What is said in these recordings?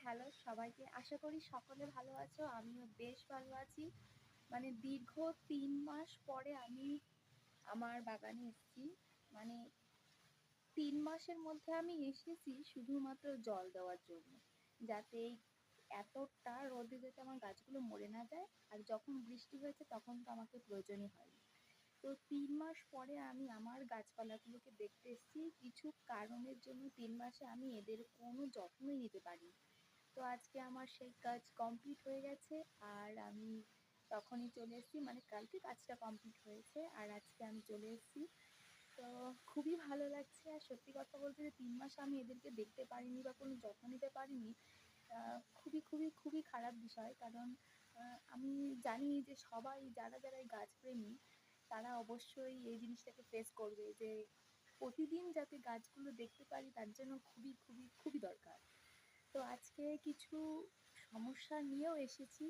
Hello সবাইকে। আশা করি সকলে ভালো আছো, আমিও বেশ ভালো আছি। মানে দীর্ঘ তিন মাস পরে আমি আমার বাগানে এসেছি। মানে তিন মাসের মধ্যে আমি এসেছি শুধুমাত্র জল দেওয়ার জন্য। যাতে এই এতটা রোদে যাতে আমার গাছগুলো মরে না যায়। আর যখন বৃষ্টি হয়েছে তখন তো আমাকে প্রয়োজনই হয়নি। তো তিন মাস পরে আমি আমার গাছপালাগুলোকে দেখতে এসেছি। কিছু কারণের জন্য তিন মাসে আমি এদের কোনো যত্নই নিতে পারিনি। তো আজকে আমার সেই কাজ কমপ্লিট হয়ে গেছে। আর আমি তখনই চলে এসেছি মানে কালকে কাজটা কমপ্লিট হয়েছে, আর আজকে আমি চলে এসেছি। তো খুবই ভালো লাগছে, আর সত্যি কথা বলতে যে তিন মাস আমি এদেরকে দেখতে পারিনি বা কোনো যত্ন নিতে পারিনি খুবই খুবই খুবই খারাপ বিষয়। কারণ আমি জানি যে সবাই, যারা যারা এই গাছপ্রেমী, তারা অবশ্যই এই জিনিসটাকে ফেস করবে যে প্রতিদিন যাতে গাছগুলো দেখতে পারি, তার জন্য খুবই খুবই খুবই দরকার। তো আজকে কিছু সমস্যা নিয়েও এসেছি।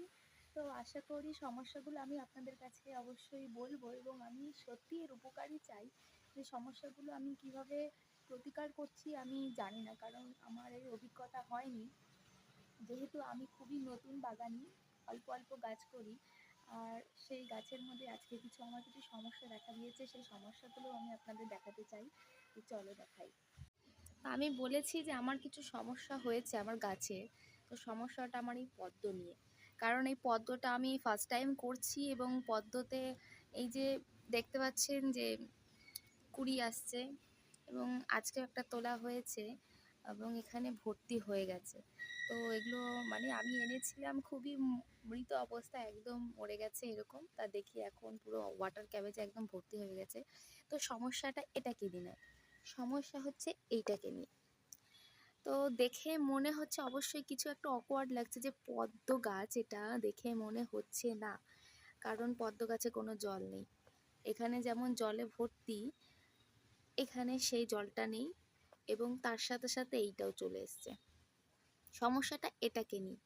তো আশা করি সমস্যাগুলো আমি আপনাদের কাছে অবশ্যই বলব এবং আমি সত্যি এর উপকারই চাই। যে সমস্যাগুলো আমি কীভাবে প্রতিকার করছি আমি জানি না, কারণ আমার এই অভিজ্ঞতা হয়নি। যেহেতু আমি খুবই নতুন বাগানি, অল্প অল্প গাছ করি, আর সেই গাছের মধ্যে আজকে কিছু আমার কিছু সমস্যা দেখা দিয়েছে, সেই সমস্যাগুলো আমি আপনাদের দেখাতে চাই। চলো দেখাই। আমি বলেছি যে আমার কিছু সমস্যা হয়েছে আমার গাছে। তো সমস্যাটা আমার এই পদ্ম নিয়ে। কারণ এই পদ্মটা আমি ফার্স্ট টাইম করছি এবং পদ্মতে এই যে দেখতে পাচ্ছেন যে কুড়ি আসছে এবং আজকে একটা তোলা হয়েছে এবং এখানে ভর্তি হয়ে গেছে। তো এগুলো মানে আমি এনেছিলাম, খুবই মৃত অবস্থা, একদম মরে গেছে এরকম। তা দেখি এখন পুরো ওয়াটার ক্যাবেজে একদম ভর্তি হয়ে গেছে। তো সমস্যাটা এটাকে নিয়ে সমস্যা হচ্ছে এইটাকে নিয়ে। তো দেখে মনে হচ্ছে অবশ্যই কিছু একটা অকওয়ার্ড লাগছে যে পদ্ম গাছ এটা দেখে মনে হচ্ছে না। কারণ পদ্ম গাছে কোনো জল নেই। এখানে যেমন জলে ভর্তি, এখানে সেই জলটা নেই এবং তার সাথে সাথে এইটাও চলে এসছে। সমস্যাটা এটাকে নিয়ে।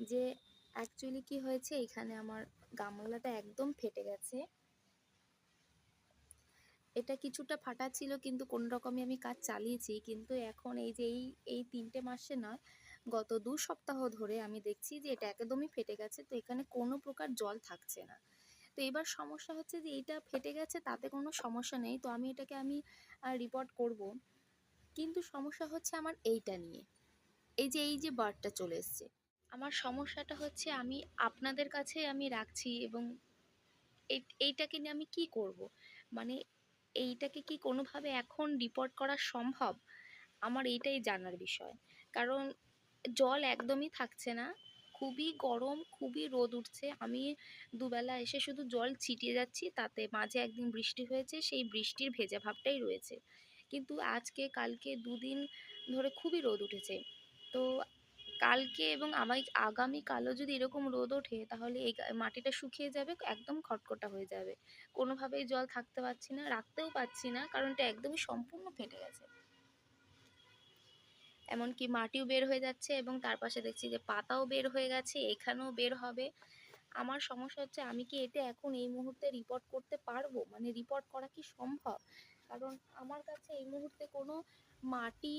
যে অ্যাকচুয়ালি কি হয়েছে, এখানে আমার গামলাটা একদম ফেটে গেছে। এটা কিছুটা ফাটা ছিল কিন্তু কোনো রকমে আমি কাজ চালিয়েছি। কিন্তু এখন এই যে এই এই তিনটে মাসে নয় গত দু সপ্তাহ ধরে আমি দেখছি যে এটা একদমই ফেটে গেছে। তো এখানে কোনো প্রকার জল থাকছে না। তো এবার সমস্যা হচ্ছে যে এইটা ফেটে গেছে তাতে কোনো সমস্যা নেই। তো আমি এটাকে আমি রিপোর্ট করব। কিন্তু সমস্যা হচ্ছে আমার এইটা নিয়ে। এই যে এই যে বার্ডটা চলে এসছে। আমার সমস্যাটা হচ্ছে আমি আপনাদের কাছে আমি রাখছি এবং এই, এইটাকে নিয়ে আমি কি করব? মানে এইটাকে কি কোনোভাবে এখন রিপোর্ট করা সম্ভব? আমার এইটাই জানার বিষয়। কারণ জল একদমই থাকছে না। খুবই গরম, খুবই রোদ উঠছে। আমি দুবেলা এসে শুধু জল ছিটিয়ে যাচ্ছি, তাতে মাঝে একদিন বৃষ্টি হয়েছে, সেই বৃষ্টির ভেজা ভাবটাই রয়েছে। কিন্তু আজকে, কালকে দুদিন ধরে খুবই রোদ উঠেছে। তো কালকে এবং আমাই আগামীকালও যদি এরকম রোদ ওঠে, তাহলে এই মাটিটা শুকিয়ে যাবে, একদম খটখটা হয়ে যাবে। কোনোভাবেই জল থাকতে পারছি না, রাখতেও পারছি না কারণ এটা একদমই সম্পূর্ণ ফেটে গেছে। এমনকি মাটিও বের হয়ে যাচ্ছে এবং তার পাশে দেখছি যে পাতাও বের হয়ে গেছে, এখানেও বের হবে। আমার সমস্যা হচ্ছে আমি কি এটা এখন এই মুহূর্তে রিপোর্ট করতে পারব? মানে রিপোর্ট করা কি সম্ভব? কারণ আমার কাছে এই মুহূর্তে কোনো মাটি,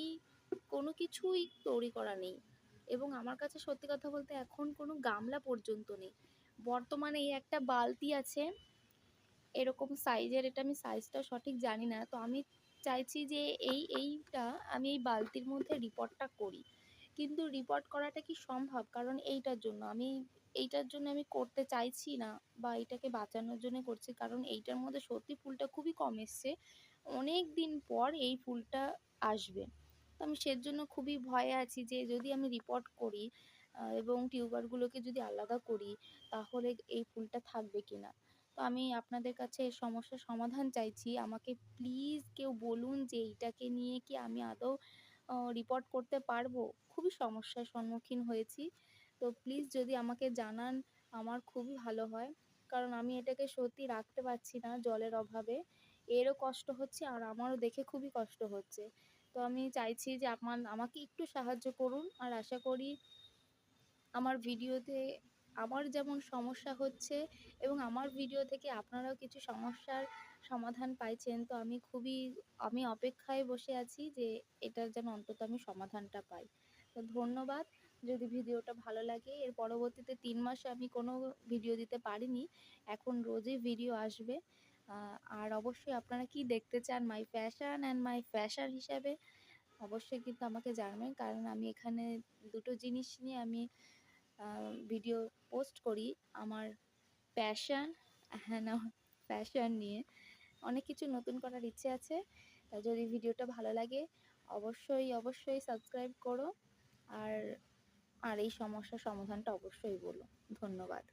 কোনো কিছুই তৈরি করা নেই। এবং আমার কাছে সত্যি কথা বলতে এখন কোনো গামলা পর্যন্ত নেই। বর্তমানে এই একটা বালতি আছে, এরকম সাইজের এটা আমি সাইজটা সঠিক জানি না। তো আমি চাইছি যে এই, এইটা আমি এই বালতির মধ্যে রিপোর্টটা করি। কিন্তু রিপোর্ট করাটা কি সম্ভব? কারণ এইটার জন্য আমি, এইটার জন্য আমি করতে চাইছি না বা এইটাকে বাঁচানোর জন্য করছি। কারণ এইটার মধ্যে সত্যি ফুলটা খুবই কম এসছে। অনেক দিন পর এই ফুলটা আসবে। তো আমি সেজন্য খুবই ভয়ে আছি যে যদি আমি রিপোর্ট করি এবং টিউবারগুলোকে যদি আলাদা করি, তাহলে এই ফুলটা থাকবে কিনা? তো আমি আপনাদের কাছে সমস্যার সমাধান চাইছি। আমাকে প্লিজ কেউ বলুন যে এইটাকে নিয়ে কি আমি আদৌ রিপোর্ট করতে পারব? খুবই সমস্যার সম্মুখীন হয়েছি। তো প্লিজ যদি আমাকে জানান, আমার খুবই ভালো হয়। কারণ আমি এটাকে সত্যি রাখতে পারছি না জলের অভাবে। এরও কষ্ট হচ্ছে আর আমারও দেখে খুবই কষ্ট হচ্ছে। তো আমি চাইছি যে আমার আমাকে একটু সাহায্য করুন। আর আশা করি আমার ভিডিওতে আমার যেমন সমস্যা হচ্ছে এবং আমার ভিডিও থেকে আপনারাও কিছু সমস্যার সমাধান পাইছেন, তো আমি খুবই, আমি অপেক্ষায় বসে আছি যে এটার যেন অন্তত আমি সমাধানটা পাই। তো ধন্যবাদ। যদি ভিডিওটা ভালো লাগে, এর পরবর্তীতে তিন মাসে আমি কোনো ভিডিও দিতে পারিনি, এখন রোজই ভিডিও আসবে। আর অবশ্যই আপনারা কি দেখতে চান my fashion and my fashion হিসাবে? অবশ্যই কিন্তু আমাকে জানাবেন। কারণ আমি এখানে দুটো জিনিস নিয়ে আমি ভিডিও পোস্ট করি। আমার প্যাশন হ্যাঁ প্যাশন নিয়ে। অনেক কিছু নতুন করার ইচ্ছে আছে। তা যদি ভিডিওটা ভালো লাগে, অবশ্যই অবশ্যই সাবস্ক্রাইব করো। আর আর এই সমস্যার সমাধানটা অবশ্যই বলো। ধন্যবাদ।